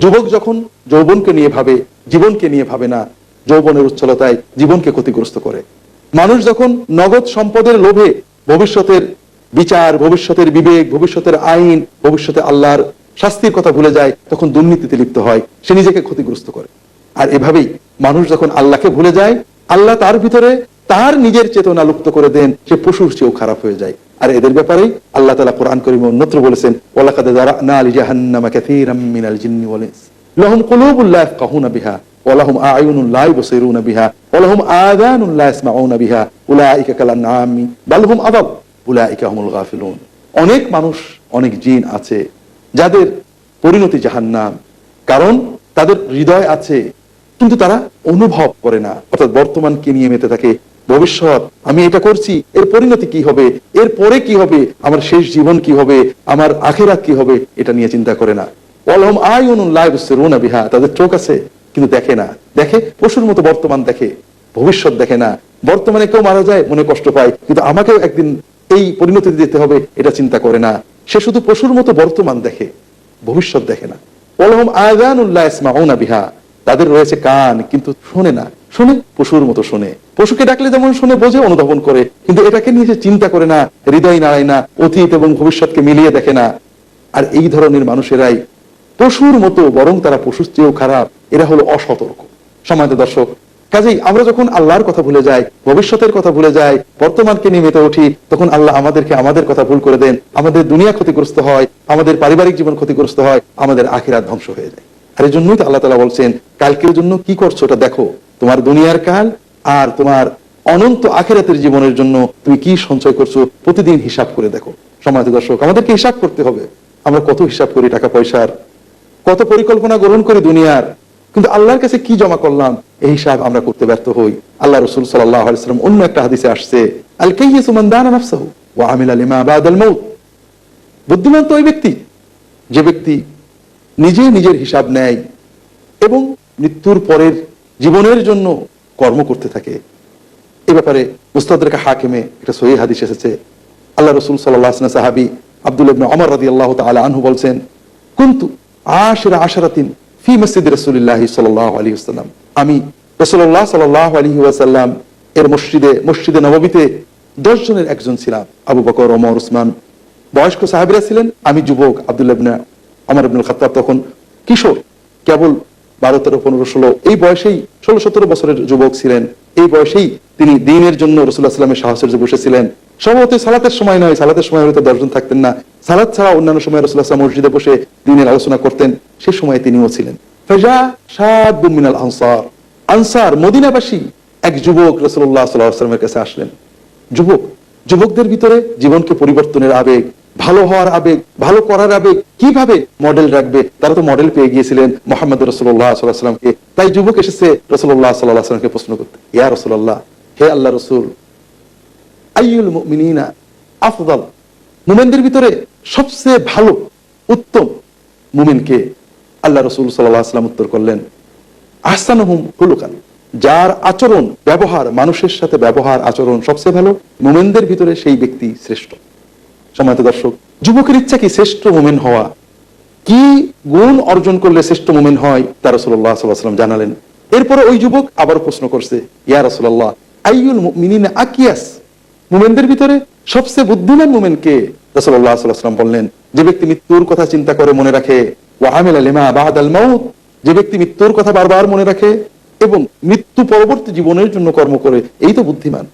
যুবক যখন যৌবনকে নিয়ে ভাবে, জীবনকে নিয়ে ভাবে না, যৌবনের উচ্ছলতায় জীবনকে ক্ষতিগ্রস্ত করে। মানুষ যখন নগদ সম্পদের লোভে ভবিষ্যতের বিচার, ভবিষ্যতের বিবেক, ভবিষ্যতের আইন, ভবিষ্যতে আল্লাহর শাস্তির কথা ভুলে যায়, তখন দুর্নীতিতে লিপ্ত হয়, সে নিজেকে ক্ষতিগ্রস্ত করে। আর এভাবেই মানুষ যখন আল্লাহকে ভুলে যায়, আল্লাহ তার ভিতরে তার নিজের চেতনা লুপ্ত করে দেন, সে পশুর চেয়েও খারাপ হয়ে যায়। আর এদের ব্যাপারেই আল্লাহ তালা কোরআন করিম অন্যত্র বলেছেন ওলাকাদ দারানা আলি জাহান্নামা মিনাল জিন্নি বিহা বিহা বিহা গাফিলুন। অনেক মানুষ, অনেক জিন আছে, যাদের পরিণতি জাহান্নাম, কারণ তাদের হৃদয় আছে, কিন্তু তারা অনুভব করে না। অর্থাৎ বর্তমানকে নিয়ে মেতে থাকে ভবিষ্যৎ, আমি এটা করছি, এর পরিণতি কি হবে, এর পরে কি হবে, আমার শেষ জীবন কি হবে, আমার আখেরাত কি হবে, এটা নিয়ে চিন্তা করে না। অলহম আয়ুনুন লা ইবসিরুনা বিহা, তাদের চোখ আছে, কিন্তু দেখে না। দেখে, পশুর মতো বর্তমান দেখে, ভবিষ্যৎ দেখে না। বর্তমানে কেউ মারা যায়, মনে কষ্ট পায়, কিন্তু আমাকেও একদিন এই পরিণতি দিতে হবে, এটা চিন্তা করে না। সে শুধু পশুর মতো বর্তমান দেখে, ভবিষ্যৎ দেখে না। অলহম ওলহম আজানুল্লাহ ইসমাউনা বিহা, তাদের রয়েছে কান, কিন্তু শোনে না। শোনে, পশুর মতো শোনে। পশুকে ডাকলে যেমন শুনে, বোঝে, অনুধাবন করে। কিন্তু এটাকে নিয়ে সে চিন্তা করে না, হৃদয় নাড়ায় না, অতীত এবং ভবিষ্যৎকে মিলিয়ে দেখে না। আর এই ধরনের মানুষেরাই পশুর মতো, বরং তারা পশুর চেয়েও খারাপ। এরা হলো অসতর্ক। সমাজ দর্শক, কাজেই আমরা যখন আল্লাহর কথা ভুলে যাই, ভবিষ্যতের কথা ভুলে যাই, বর্তমানকে নিয়ে মেতে উঠি, তখন আল্লাহ আমাদেরকে আমাদের কথা ভুল করে দেন। আমাদের দুনিয়া ক্ষতিগ্রস্ত হয়, আমাদের পারিবারিক জীবন ক্ষতিগ্রস্ত হয়, আমাদের আখিরাত ধ্বংস হয়ে যায়। আর এই জন্যই তো আল্লাহ তালা বলছেন, কালকের জন্য কি করছ ওটা দেখো। তোমার দুনিয়ার কাল আর তোমার অনন্ত আখেরাতের জীবনের জন্য তুমি কি সঞ্চয় করছ প্রতিদিন হিসাব করে দেখো। সমাজ দর্শক, আমাদেরকে হিসাব করতে হবে। আমরা কত হিসাব করি টাকা পয়সার? কত পরিকল্পনা গ্রহণ করি দুনিয়ার? কিন্তু আল্লাহর কাছে কি জমা করলাম? এই হিসাব আমরা করতে ব্যর্থ হই। আল্লাহ রসুল সাল্লাম অন্য একটা হাদিসে আসছে আল মাউত। বুদ্ধিমান তো ওই ব্যক্তি। যে ব্যক্তি নিজে নিজের হিসাব নেয় এবং মৃত্যুর পরের জীবনের জন্য কর্ম করতে থাকে। এ ব্যাপারে মুস্তাদের হাকিমে একটা সহি হাদিস এসেছে। আল্লাহ রসুল সাল্লাহ সাহাবি আব্দুল ইবনে ওমর রাদিয়াল্লাহু তাআলা আনহু বলছেন, কুনতু আশরা আশরাতিন ফি মসজিদ রাসূলুল্লাহ সাল্লাল্লাহু আলাইহি ওয়াসাল্লাম। আমি রাসূলুল্লাহ সাল্লাল্লাহু আলাইহি ওয়াসাল্লাম এর মসজিদে মসজিদে নববীতে দশ জনের একজন ছিলাম, আবু বকর, ওমর, উসমান। বয়স্ক সাহাবীরা ছিলেন, আমি যুবক আব্দুল্লাহ ইবনে ওমর ইবনুল খাত্তাব তখন কিশোর, কেবল বারো, তেরো, পনেরো, ষোলো, এই বয়সেই, ষোলো, সতেরো বছরের যুবক ছিলেন। এই বয়সেই তিনি দিনের জন্য রসুল্লাহ সাল্লামের সাহসের যে বসেছিলেন। সম্ভবত সালাতের সময় নয়, সালাতের সময় হয়তো দশজন থাকতেন না। সালাত ছাড়া অন্যান্য সময় রসুল্লাহ সাল্লাম মসজিদে বসে দিনের আলোচনা করতেন, সে সময় তিনিও ছিলেন। ফাজা শাবুম মিনাল আনসার আনসার, মদিনাবাসী এক যুবক রসুল্লাহ সাল্লাহ আসলামের কাছে আসলেন। যুবক, যুবকদের ভিতরে জীবনকে পরিবর্তনের আবেগ ভালো হওয়ার আবেগ, ভালো করার আবেগ কীভাবে মডেল রাখবে? তারা তো মডেল পেয়ে গিয়েছিলেন মোহাম্মদ রসুল্লাহ সাল্লাহামকে তাই যুবক এসেছে রসুল্লাহ সাল্লাহ সাল্লামকে প্রশ্ন করতে। ইয়া রসুল্লাহ হে আল্লাহ রসুল আইউল মিনা আফদল? মুমেনদের ভিতরে সবচেয়ে ভালো, উত্তম মুমিনকে আল্লাহ রসুল সাল্লাহ আসলাম উত্তর করলেন, আহসানহুম হুলুকান যার আচরণ, ব্যবহার, মানুষের সাথে ব্যবহার, আচরণ সবচেয়ে ভালো, মোমেনদের ভিতরে সেই ব্যক্তি শ্রেষ্ঠ। সময়ত দর্শক, যুবকের ইচ্ছা কি শ্রেষ্ঠ মোমেন হওয়া? কি গুণ অর্জন করলে শ্রেষ্ঠ মোমেন হয়? তা রসুল্লাহ জানালেন। এরপরে ওই যুবক আবার প্রশ্ন করছে, ইয়া রসুল্লাহ আইউল মিনিনা আকিয়াস? মোমেনদের ভিতরে সবচেয়ে বুদ্ধিমান মোমেনকে রসুল্লাহ সাল্লাম বললেন, যে ব্যক্তি মৃত্যুর কথা চিন্তা করে মনে রাখে ওয়াহামিল আলিমা বাহাদ আল মাউত, যে ব্যক্তি মৃত্যুর কথা বারবার মনে রাখে এবং মৃত্যু পরবর্তী জীবনের জন্য কর্ম করে, এই তো বুদ্ধিমান।